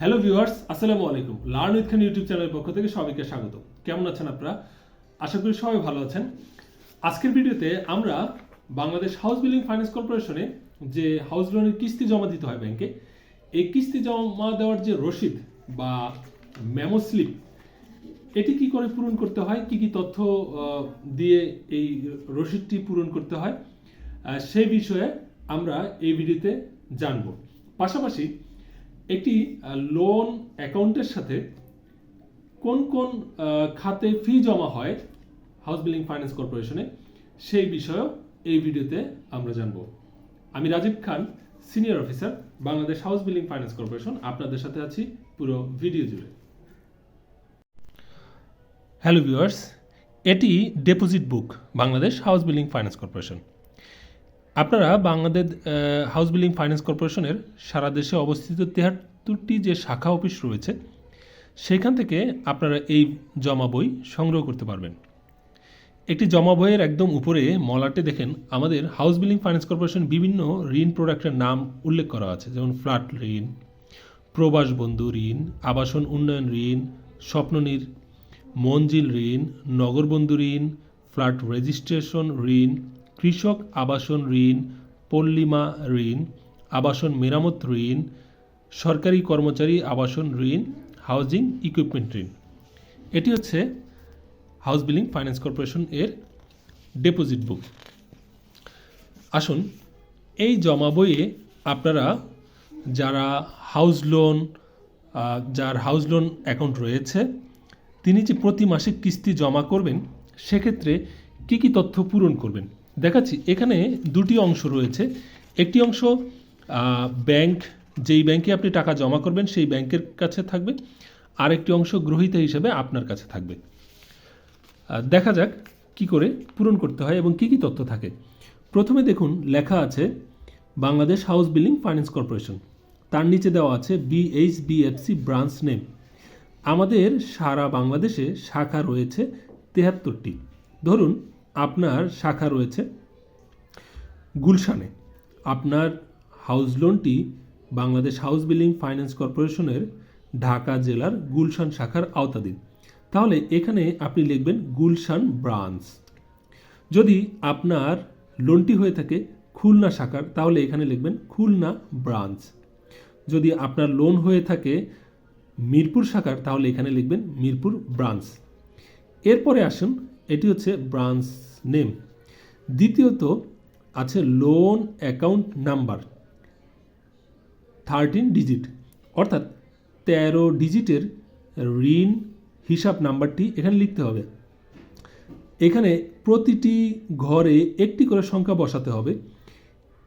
Hello viewers আসসালামু আলাইকুম। Learn with Khan YouTube চ্যানেলের পক্ষ থেকে সবাইকে স্বাগত কেমন আছেন আপনারা? আশা করি সবাই ভালো আছেন। আজকের ভিডিওতে আমরা বাংলাদেশ হাউস বিল্ডিং ফাইন্যান্স কর্পোরেশনে যে হাউস লোনের কিস্তি জমা দিতে হয় ব্যাংকে এই কিস্তি জমা দেওয়ার যে রসিদ বা মেমো স্লিপ এটি কি করে পূরণ করতে হয়? কি কি তথ্য দিয়ে এই রসিদটি পূরণ করতে হয়? সেই বিষয়ে আমরা এই ভিডিওতে জানব। পাশাপাশি একটি লোন অ্যাকাউন্টের সাথে কোন কোন খাতে ফি জমা হয় হাউস বিল্ডিং ফাইন্যান্স কর্পোরেশনে সেই বিষয়েও এই ভিডিওতে আমরা জানব। আমি Rajib Khan senior officer Bangladesh house building finance corporation আপনাদের সাথে আছি পুরো ভিডিও জুড়ে। হ্যালো ভিউয়ার্স এটি deposit book Bangladesh house building finance corporation আপনারা বাংলাদেশ হাউস বিল্ডিং ফাইন্যান্স কর্পোরেশনের সারা দেশে অবস্থিত তেহাত্তরটি যে শাখা অফিস রয়েছে, সেখান থেকে আপনারা এই জমা বই সংগ্রহ করতে পারবেন। একটি জমা বইয়ের একদম উপরে মলাটে দেখেন, আমাদের হাউস বিল্ডিং ফাইন্যান্স কর্পোরেশন বিভিন্ন ঋণ প্রোডাক্টের নাম উল্লেখ করা আছে, যেমন ফ্ল্যাট ঋণ, প্রবাস বন্ধু ঋণ, আবাসন উন্নয়ন ঋণ, স্বপ্ননীর মঞ্জিল ঋণ নগরবন্ধু ঋণ, ফ্ল্যাট রেজিস্ট্রেশন ঋণ কৃষক আবাসন ঋণ, পল্লিমা ঋণ, আবাসন মেরামত ঋণ, সরকারি কর্মচারী আবাসন ঋণ, হাউজিং ইকুইপমেন্ট ঋণ। এটি হচ্ছে হাউস বিল্ডিং ফাইন্যান্স কর্পোরেশন এর ডেপোজিট বুক। আসুন, এই জমা বইয়ে আপনারা যারা হাউস লোন যার হাউস লোন অ্যাকাউন্ট রয়েছে, তিনি যে প্রতি মাসে কিস্তি জমা করবেন, সেক্ষেত্রে কি কি তথ্য পূরণ করবেন? দেখাচ্ছি, এখানে দুটি অংশ রয়েছে। একটি অংশ ব্যাংক, যেই ব্যাংকে আপনি টাকা জমা করবেন সেই ব্যাংকের কাছে থাকবে। আর একটি অংশ গ্রহীতা হিসেবে আপনার কাছে থাকবে। দেখা যাক কি করে পূরণ করতে হয় এবং কি কি তথ্য থাকে। প্রথমে দেখুন, লেখা আছে, Bangladesh house building finance corporation. তার নিচে দেওয়া আছে বিএইচবিএফসি ব্রাঞ্চ নেম। আমাদের সারা বাংলাদেশে শাখা রয়েছে তেহাত্তরটি। ধরুন আপনার শাখা রয়েছে গুলশানে। আপনার হাউস লোনটি বাংলাদেশ হাউস বিল্ডিং ফাইন্যান্স কর্পোরেশনের ঢাকা জেলার গুলশান শাখার আওতাধীন। তাহলে এখানে আপনি লিখবেন গুলশান ব্রাঞ্চ যদি আপনার লোনটি হয়ে থাকে খুলনা শাখার, তাহলে এখানে লিখবেন খুলনা ব্রাঞ্চ যদি আপনার লোন হয়ে থাকে মিরপুর শাখার, তাহলে এখানে লিখবেন মিরপুর ব্রাঞ্চ এরপরে আসুন এটি হচ্ছে ব্রাঞ্চ নেম। দ্বিতীয়ত আছে loan account number thirteen digit অর্থাৎ তেরো ডিজিটের ঋণ হিসাব নাম্বারটি এখানে লিখতে হবে। এখানে প্রতিটি ঘরে একটি করে সংখ্যা বসাতে হবে।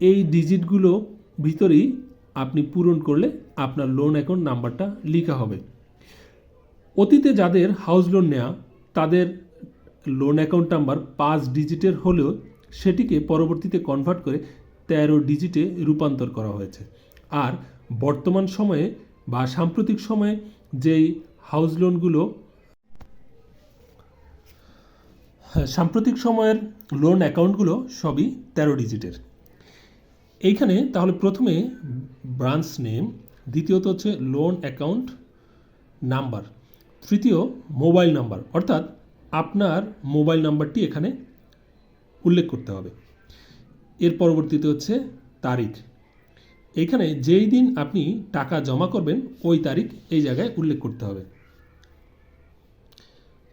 এই ডিজিটগুলো ভিতরেই আপনি পূরণ করলে আপনার লোন অ্যাকাউন্ট নাম্বারটা লেখা হবে। অতীতে যাদের হাউস লোন নেওয়া তাদের লোন অ্যাকাউন্ট নাম্বার পাঁচ ডিজিটের হলেও সেটিকে পরবর্তীতে কনভার্ট করে তেরো ডিজিটে রূপান্তর করা হয়েছে। আর বর্তমান সময়ে বা সাম্প্রতিক সময়ে যেই হাউস লোনগুলো হ্যাঁ, সাম্প্রতিক সময়ের লোন অ্যাকাউন্টগুলো সবই তেরো ডিজিটের এইখানে তাহলে প্রথমে ব্রাঞ্চ নেম দ্বিতীয়ত হচ্ছে লোন অ্যাকাউন্ট নাম্বার তৃতীয় মোবাইল নাম্বার অর্থাৎ আপনার মোবাইল নাম্বারটি এখানে উল্লেখ করতে হবে। এর পরবর্তীতে হচ্ছে তারিখ। এইখানে যেই দিন আপনি টাকা জমা করবেন, ওই তারিখ এই জায়গায় উল্লেখ করতে হবে।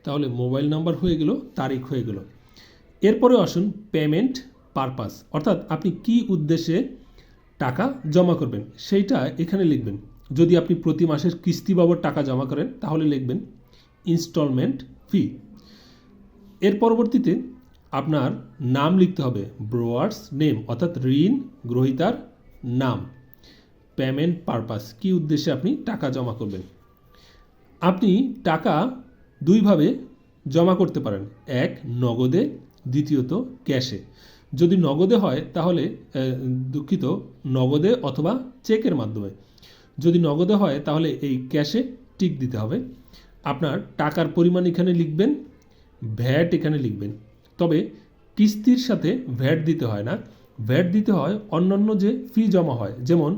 তাহলে মোবাইল নাম্বার হয়ে গেল, তারিখ হয়ে গেল। এরপরে আসুন পেমেন্ট পারপাস। অর্থাৎ আপনি কি উদ্দেশ্যে টাকা জমা করবেন, সেইটা এখানে লিখবেন। যদি আপনি প্রতি মাসের কিস্তি বাবদ টাকা জমা করেন, তাহলে লিখবেন ইনস্টলমেন্ট ফি। এর পরবর্তীতে আপনার নাম লিখতে হবে ব্রোয়ার্স নেম, অর্থাৎ ঋণ গ্রহীতার নাম, পেমেন্ট পারপাস, কি উদ্দেশ্যে আপনি টাকা জমা করবেন। আপনি টাকা দুইভাবে জমা করতে পারেন, এক নগদে, দ্বিতীয়ত ক্যাশে। যদি নগদে হয়, তাহলে দুঃখিত, নগদে অথবা চেকের মাধ্যমে। যদি নগদে হয়, তাহলে এই ক্যাশে টিক দিতে হবে। আপনার টাকার পরিমাণ এখানে লিখবেন ভ্যাট এখানে লিখবেন। তবে কিস্তির সাথে ভ্যাট দিতে হয় না। ভ্যাট দিতে হয় অন্যান্য যে ফি জমা হয়, যেমন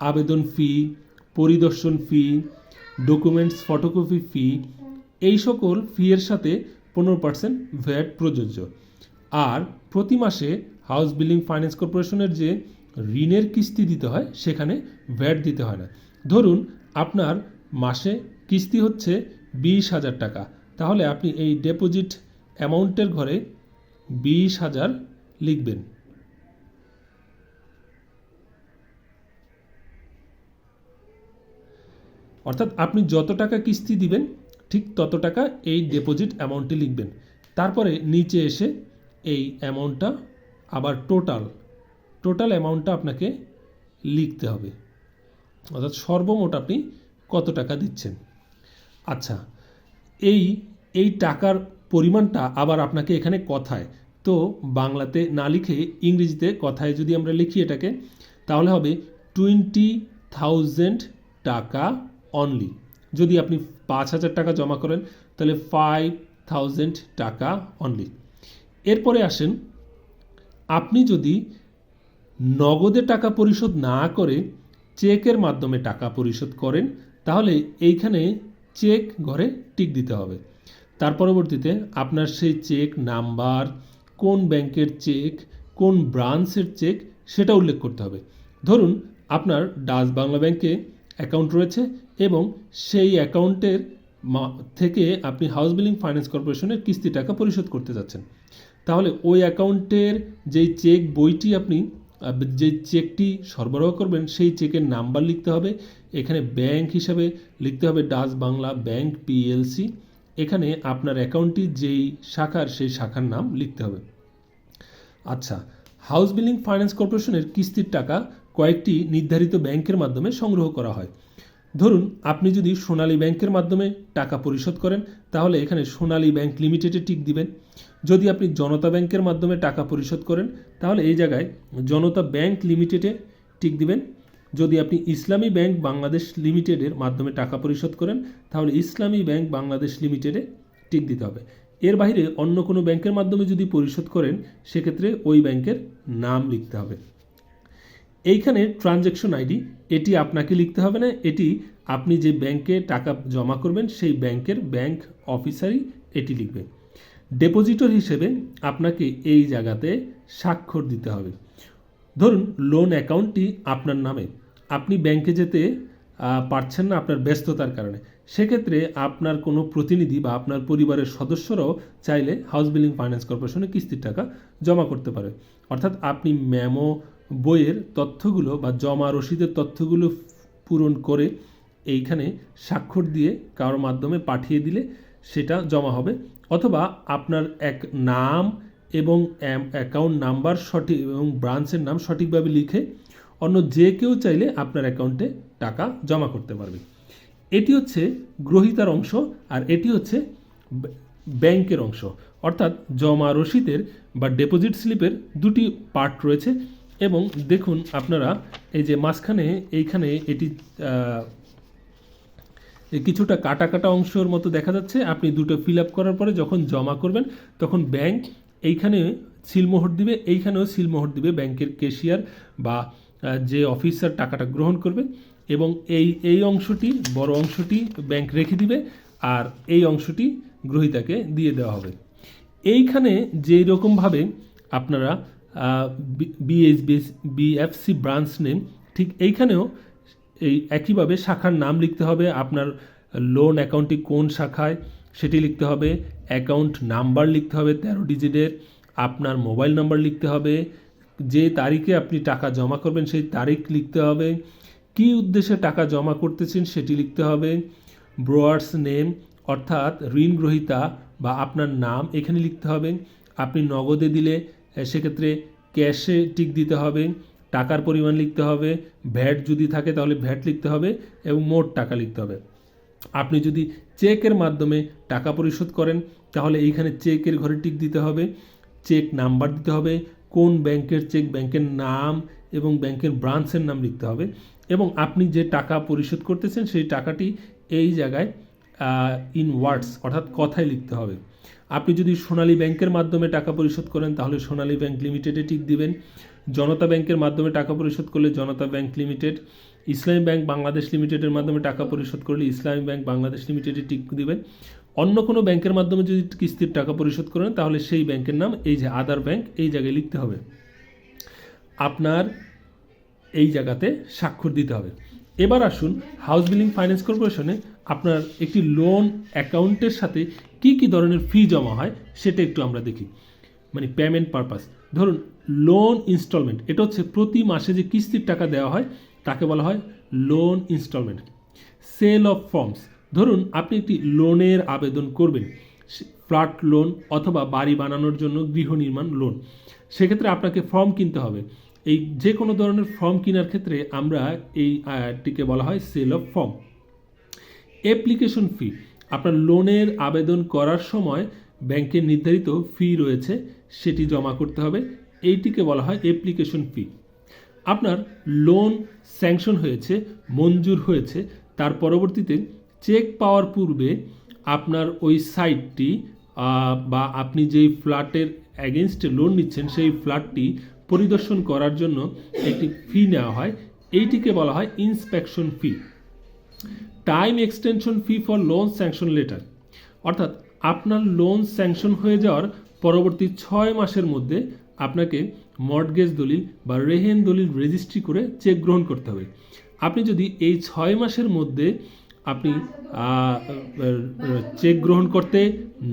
আবেদন ফি পরিদর্শন ফি ডকুমেন্টস ফটোকপি ফি এই সকল ফি এর সাথে পনেরো পার্সেন্ট ভ্যাট প্রযোজ্য। আর প্রতি মাসে হাউস বিল্ডিং ফাইন্যান্স কর্পোরেশনের যে ঋণের কিস্তি দিতে হয়, সেখানে ভ্যাট দিতে হয় না। ধরুন, আপনার মাসে কিস্তি হচ্ছে বিশ হাজার টাকা। তাহলে আপনি এই ডিপোজিট অ্যামাউন্টের ঘরে বিশ হাজার লিখবেন। অর্থাৎ আপনি যত টাকা কিস্তি দিবেন, ঠিক তত টাকা এই ডিপোজিট অ্যামাউন্টে লিখবেন। তারপরে নিচে এসে এই অ্যামাউন্টটা আবার টোটাল টোটাল অ্যামাউন্টটা আপনাকে লিখতে হবে। অর্থাৎ সর্বমোট আপনি কত টাকা দিচ্ছেন? আচ্ছা এই এই টাকার পরিমাণটা আবার আপনাকে এখানে কথায়। তো বাংলাতে না লিখে ইংরেজিতে কথায় যদি আমরা লিখি এটাকে, তাহলে হবে টোয়েন্টি থাউজেন্ড টাকা অনলি যদি আপনি পাঁচ হাজার টাকা জমা করেন, তাহলে ফাইভ থাউজেন্ড টাকা অনলি এরপরে আসেন, আপনি যদি নগদে টাকা পরিশোধ না করে চেকের মাধ্যমে টাকা পরিশোধ করেন, তাহলে এইখানে চেক ঘরে টিক দিতে হবে। তার পরবর্তীতে আপনার সেই চেক, নাম্বার, কোন ব্যাংকের চেক, কোন ব্রাঞ্চের চেক সেটা উল্লেখ করতে হবে। ধরুন, আপনার ডাচ বাংলা ব্যাংকে অ্যাকাউন্ট রয়েছে এবং সেই অ্যাকাউন্টের থেকে আপনি হাউস বিল্ডিং ফাইন্যান্স কর্পোরেশনের কিস্তি টাকা পরিশোধ করতে যাচ্ছেন। তাহলে ওই অ্যাকাউন্টের যেই চেক বইটি আপনি যে চেকটি সরবরাহ করবেন, সেই চেকের নাম্বার লিখতে হবে। এখানে ব্যাংক হিসাবে লিখতে হবে ডাচ বাংলা ব্যাংক পিএলসি। এখানে আপনার অ্যাকাউন্টটি যেই শাখার সেই শাখার নাম লিখতে হবে। আচ্ছা হাউস বিল্ডিং ফাইন্যান্স কর্পোরেশনের কিস্তির টাকা কয়েকটি নির্ধারিত ব্যাংকের মাধ্যমে সংগ্রহ করা হয়। ধরুন, আপনি যদি সোনালী ব্যাংকের মাধ্যমে টাকা পরিশোধ করেন, তাহলে এখানে সোনালী ব্যাংক লিমিটেডে টিক দিবেন। যদি আপনি জনতা ব্যাংকের মাধ্যমে টাকা পরিশোধ করেন, তাহলে এই জায়গায় জনতা ব্যাংক লিমিটেডে টিক দিবেন। যদি আপনি ইসলামী ব্যাংক বাংলাদেশ লিমিটেডের মাধ্যমে টাকা পরিশোধ করেন, তাহলে ইসলামী ব্যাংক বাংলাদেশ লিমিটেডে টিক দিতে হবে। এর বাইরে অন্য কোনো ব্যাংকের মাধ্যমে যদি পরিশোধ করেন, সেক্ষেত্রে ওই ব্যাংকের নাম লিখতে হবে। এইখানে ট্রানজ্যাকশন আইডি, এটি আপনাকে লিখতে হবে না, এটি আপনি যে ব্যাংকে টাকা জমা করবেন, সেই ব্যাংকের ব্যাংক অফিসারই এটি লিখবে। ডেপোজিটর হিসেবে আপনাকে এই জায়গাতে স্বাক্ষর দিতে হবে। ধরুন, লোন অ্যাকাউন্টটি আপনার নামে আপনি ব্যাংকে যেতে পারছেন না আপনার ব্যস্ততার কারণে। সেক্ষেত্রে আপনার কোনো প্রতিনিধি বা আপনার পরিবারের সদস্যরাও চাইলে হাউস বিল্ডিং ফাইন্যান্স কর্পোরেশনে কিস্তির টাকা জমা করতে পারে। অর্থাৎ আপনি মেমো বইয়ের তথ্যগুলো বা জমা রসিদের তথ্যগুলো পূরণ করে এইখানে স্বাক্ষর দিয়ে কারোর মাধ্যমে পাঠিয়ে দিলে সেটা জমা হবে। অথবা আপনার এক নাম এবং অ্যাকাউন্ট নাম্বার সঠিক এবং ব্রাঞ্চের নাম সঠিকভাবে লিখে অন্য যে কেউ চাইলে আপনার অ্যাকাউন্টে টাকা জমা করতে পারবে। এটি হচ্ছে গ্রহিতার অংশ আর এটি হচ্ছে ব্য- ব্যাংকের অংশ। অর্থাৎ জমা রসিদের বা ডেপোজিট স্লিপের দুটি পার্ট রয়েছে এবং দেখুন আপনারা এই যে মাঝখানে, এইখানে এটি কিছুটা কাটা কাটা অংশের মতো দেখা যাচ্ছে। আপনি দুটো ফিল আপ করার পরে যখন জমা করবেন, তখন ব্যাংক এইখানে সিলমোহর দিবে, এইখানেও সিলমোহর দিবে। ব্যাংকের ক্যাশিয়ার বা যে অফিসার টাকাটা গ্রহণ করবে এবং এই এই অংশটি, বড় অংশটি ব্যাংক রেখে দিবে আর এই অংশটি গ্রহীতাকে দিয়ে দেওয়া হবে। এইখানে যেই রকমভাবে আপনারা বিএসবিএস বিএফসি ব্রাঞ্চ নেম ঠিক এইখানেও এই একইভাবে শাখার নাম লিখতে হবে। আপনার লোন অ্যাকাউন্টটি কোন শাখায় সেটি লিখতে হবে। অ্যাকাউন্ট নাম্বার লিখতে হবে তেরো ডিজিটের আপনার মোবাইল নাম্বার লিখতে হবে। যে তারিখে আপনি টাকা জমা করবেন সেই তারিখ লিখতে হবে। কী উদ্দেশ্যে টাকা জমা করতেছেন সেটি লিখতে হবে। ব্রোয়ার্স নেম, অর্থাৎ ঋণ গ্রহীতা বা আপনার নাম এখানে লিখতে হবে। আপনি নগদে দিলে সেক্ষেত্রে ক্যাশে টিক দিতে হবে। টাকার পরিমাণ লিখতে হবে। ভ্যাট যদি থাকে তাহলে ভ্যাট লিখতে হবে এবং মোট টাকা লিখতে হবে। আপনি যদি চেকের মাধ্যমে টাকা পরিশোধ করেন, তাহলে এইখানে চেকের ঘরে টিক দিতে হবে। চেক নাম্বার দিতে হবে। কোন ব্যাংকের চেক, ব্যাংকের নাম এবং ব্যাংকের ব্রাঞ্চের নাম লিখতে হবে। এবং আপনি যে টাকা পরিশোধ করতেছেন, সেই টাকাটি এই জায়গায় ইন ওয়ার্ডস অর্থাৎ কথায় লিখতে হবে। আপনি যদি সোনালী ব্যাংকের মাধ্যমে টাকা পরিশোধ করেন, তাহলে সোনালী ব্যাংক লিমিটেডে টিক দিবেন। জনতা ব্যাংকের মাধ্যমে টাকা পরিশোধ করলে Janata bank limited, Islami bank Bangladesh লিমিটেডের মাধ্যমে টাকা পরিশোধ করলে ইসলামী ব্যাংক বাংলাদেশ লিমিটেডে টিক দিবেন। অন্য কোনো ব্যাংকের মাধ্যমে যদি কিস্তির টাকা পরিশোধ করেন, তাহলে সেই ব্যাংকের নাম এই যে আদার ব্যাংক, এই জায়গায় লিখতে হবে। আপনার এই জায়গাতে স্বাক্ষর দিতে হবে। এবার আসুন হাউস বিল্ডিং ফাইন্যান্স কর্পোরেশনে আপনার একটি লোন অ্যাকাউন্টের সাথে কি কি ধরনের ফি জমা হয়, সেটা একটু আমরা দেখি। মানে পেমেন্ট পারপাস। ধরুন, লোন ইনস্টলমেন্ট, এটা হচ্ছে প্রতি মাসে যে কিস্তির টাকা দেওয়া হয়, তাকে বলা হয় loan instalment. Sale of forms. ধরুন আপনি একটি লোনের আবেদন করবেন ফ্ল্যাট লোন অথবা বাড়ি বানানোর জন্য গৃহ নির্মাণ লোন। সেক্ষেত্রে আপনাকে ফর্ম কিনতে হবে। এই যে কোনো ধরনের ফর্ম কেনার ক্ষেত্রে আমরা এই টিকে বলা হয় sale of form application fee আপনার লোনের আবেদন করার সময় ব্যাংকের নির্ধারিত ফি রয়েছে, সেটি জমা করতে হবে। এইটিকে বলা হয় অ্যাপ্লিকেশন ফি আপনার লোন স্যাংশন হয়েছে, মঞ্জুর হয়েছে, তার পরবর্তীতে চেক পাওয়ার পূর্বে আপনার ওই সাইটটি বা আপনি যেই ফ্ল্যাটের অ্যাগেনস্টে লোন নিচ্ছেন, সেই ফ্ল্যাটটি পরিদর্শন করার জন্য একটি ফি নেওয়া হয়। এইটিকে বলা হয় inspection fee time extension fee for loan sanction letter অর্থাৎ আপনার লোন স্যাংশন হয়ে যাওয়ার পরবর্তী ছয় মাসের মধ্যে আপনাকে মর্টগেজ দলিল বা রেহেন দলিল রেজিস্ট্রি করে চেক গ্রহণ করতে হবে। আপনি যদি এই ছয় মাসের মধ্যে আপনি চেক গ্রহণ করতে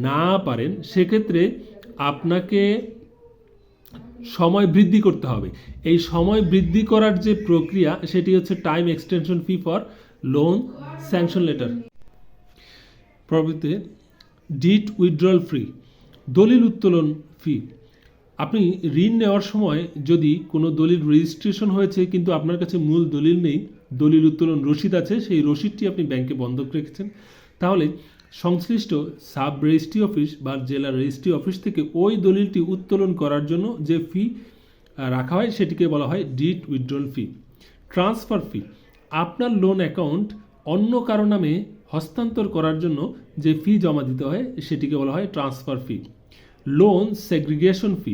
না পারেন, সেক্ষেত্রে আপনাকে সময় বৃদ্ধি করতে হবে। এই সময় বৃদ্ধি করার যে প্রক্রিয়া, সেটি হচ্ছে time extension fee for loan sanction letter প্রভৃতি ডিট উইথড্রল ফ্রি দলিল উত্তোলন ফি আপনি ঋণ নেওয়ার সময় যদি কোনো দলিল রেজিস্ট্রেশন হয়েছে, কিন্তু আপনার কাছে মূল দলিল নেই দলিল উত্তোলন রসিদ আছে, সেই রসিদটি আপনি ব্যাংকে বন্ধক রেখেছেন। তাহলে সংশ্লিষ্ট সাব রেজিস্ট্রি অফিস বা জেলা রেজিস্ট্রি অফিস থেকে ওই দলিলটি উত্তোলন করার জন্য যে ফি রাখা হয়, সেটিকে বলা হয় ডিট উইথড্রল ফি। ট্রান্সফার ফি, আপনার লোন অ্যাকাউন্ট অন্য কারও নামে হস্তান্তর করার জন্য যে ফি জমা দিতে হয়, সেটিকে বলা হয় transfer fee. Loan segregation fee,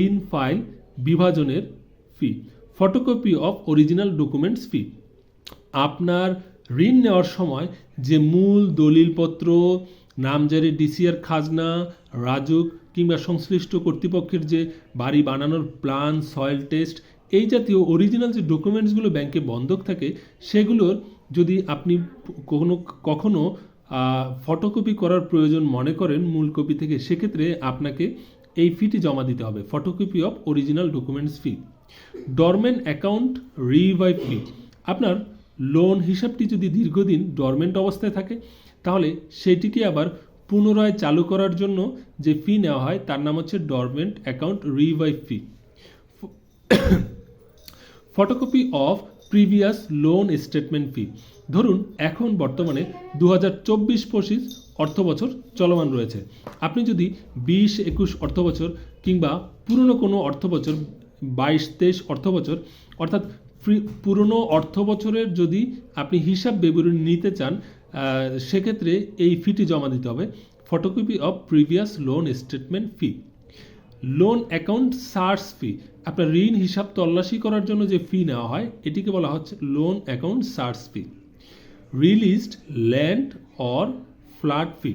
ঋণ ফাইল বিভাজনের fee. Photocopy of original documents fee. আপনার ঋণ নেওয়ার সময় যে মূল দলিলপত্র, নামজারি ডিসিআর খাজনা, রাজুক কিংবা সংশ্লিষ্ট কর্তৃপক্ষের যে বাড়ি বানানোর প্ল্যান, সয়েল টেস্ট, এই জাতীয় অরিজিনাল যে ডকুমেন্টসগুলো ব্যাংকে বন্ধক থাকে, সেগুলোর যদি আপনি কখনো কখনো ফটোকপি করার প্রয়োজন মনে করেন মূল কপি থেকে, সেক্ষেত্রে আপনাকে এই ফিটি জমা দিতে হবে, photocopy of original documents fee. Dormant account revive fee আপনার লোন হিসাবটি যদি দীর্ঘদিন ডরমেন্ট অবস্থায় থাকে, তাহলে সেটিকে আবার পুনরায় চালু করার জন্য যে ফি নেওয়া হয়, তার নাম হচ্ছে dormant account revive fee photocopy of previous loan statement fee ধরুন, এখন বর্তমানে দু হাজার চব্বিশ পঁচিশ অর্থ বছর চলমান রয়েছে। আপনি যদি বিশ একুশ অর্থ বছর কিংবা পুরনো কোনো অর্থ বছর বাইশ, তেইশ অর্থ বছর অর্থাৎ পুরনো অর্থ বছরের যদি আপনি হিসাব বিবরণী নিতে চান সেক্ষেত্রে এই ফিটি জমা দিতে হবে। Photocopy of previous loan statement fee. Loan account search fee. আপনার ঋণ হিসাব তল্লাশি করার জন্য যে ফি নেওয়া হয়, এটিকে বলা হচ্ছে loan account search fee. Released land or flat fee.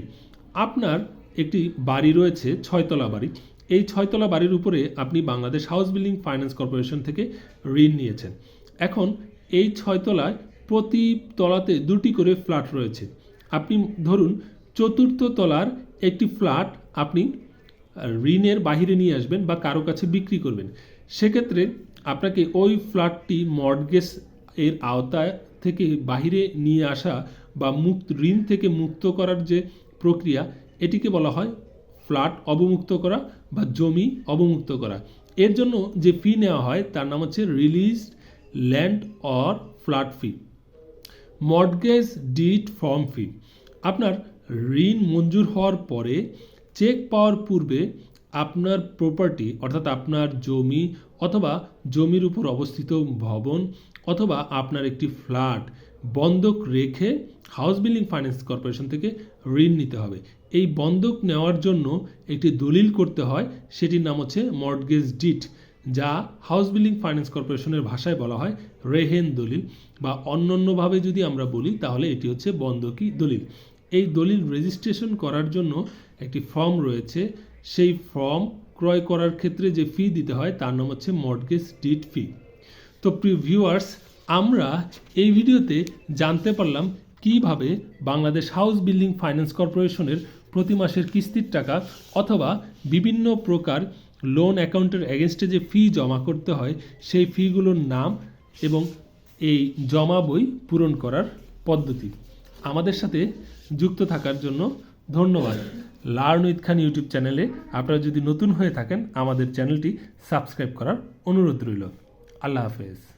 আপনার একটি বাড়ি রয়েছে, ছয়তলা বাড়ি। এই ছয়তলা বাড়ির উপরে আপনি Bangladesh house building finance corporation থেকে ঋণ নিয়েছেন। এখন এই ছয়তলায় প্রতি তলাতে দুটি করে ফ্ল্যাট রয়েছে। আপনি ধরুন চতুর্থ তলার একটি ফ্ল্যাট আপনি ঋণের বাহিরে নিয়ে আসবেন বা কারও কাছে বিক্রি করবেন। সেক্ষেত্রে আপনাকে ওই ফ্ল্যাটটি মর্টগেজ এর আওতায় থেকে বাহিরে নিয়ে আসা বা মুক্ত, ঋণ থেকে মুক্ত করার যে প্রক্রিয়া, এটিকে বলা হয় ফ্ল্যাট অবমুক্ত করা বা জমি অবমুক্ত করা। এর জন্য যে ফি নেওয়া হয়, তার নাম হচ্ছে release land or flat fee mortgage deed form fee আপনার ঋণ মঞ্জুর হওয়ার পরে চেক পাওয়ার পূর্বে আপনার প্রপার্টি অর্থাৎ আপনার জমি অথবা জমির উপর অবস্থিত ভবন অথবা আপনার একটি ফ্ল্যাট বন্ধক রেখে হাউস বিল্ডিং ফাইন্যান্স কর্পোরেশন থেকে ঋণ নিতে হবে। এই বন্ধক নেওয়ার জন্য একটি দলিল করতে হয়, সেটির নাম হচ্ছে মর্টগেজ ডিট যা হাউস বিল্ডিং ফাইন্যান্স কর্পোরেশনের ভাষায় বলা হয় রেহেন দলিল বা অন্যান্যভাবে যদি আমরা বলি, তাহলে এটি হচ্ছে বন্ধকি দলিল। এই দলিল রেজিস্ট্রেশন করার জন্য একটি ফর্ম রয়েছে। সেই ফর্ম ক্রয় করার ক্ষেত্রে যে ফি দিতে হয়, তার নাম হচ্ছে মর্টগেজ ডিট ফি তো প্রিয় ভিউয়ার্স আমরা এই ভিডিওতে জানতে পারলাম কীভাবে বাংলাদেশ হাউস বিল্ডিং ফাইন্যান্স কর্পোরেশনের প্রতি মাসের কিস্তির টাকা অথবা বিভিন্ন প্রকার লোন অ্যাকাউন্টের এগেনস্টে যে ফি জমা করতে হয়, সেই ফিগুলোর নাম এবং এই জমা বই পূরণ করার পদ্ধতি। আমাদের সাথে যুক্ত থাকার জন্য ধন্যবাদ। লার্ন উইথ খান ইউটিউব চ্যানেলে আপনারা যদি নতুন হয়ে থাকেন, আমাদের চ্যানেলটি সাবস্ক্রাইব করার অনুরোধ রইল। আল্লাহ হাফেজ।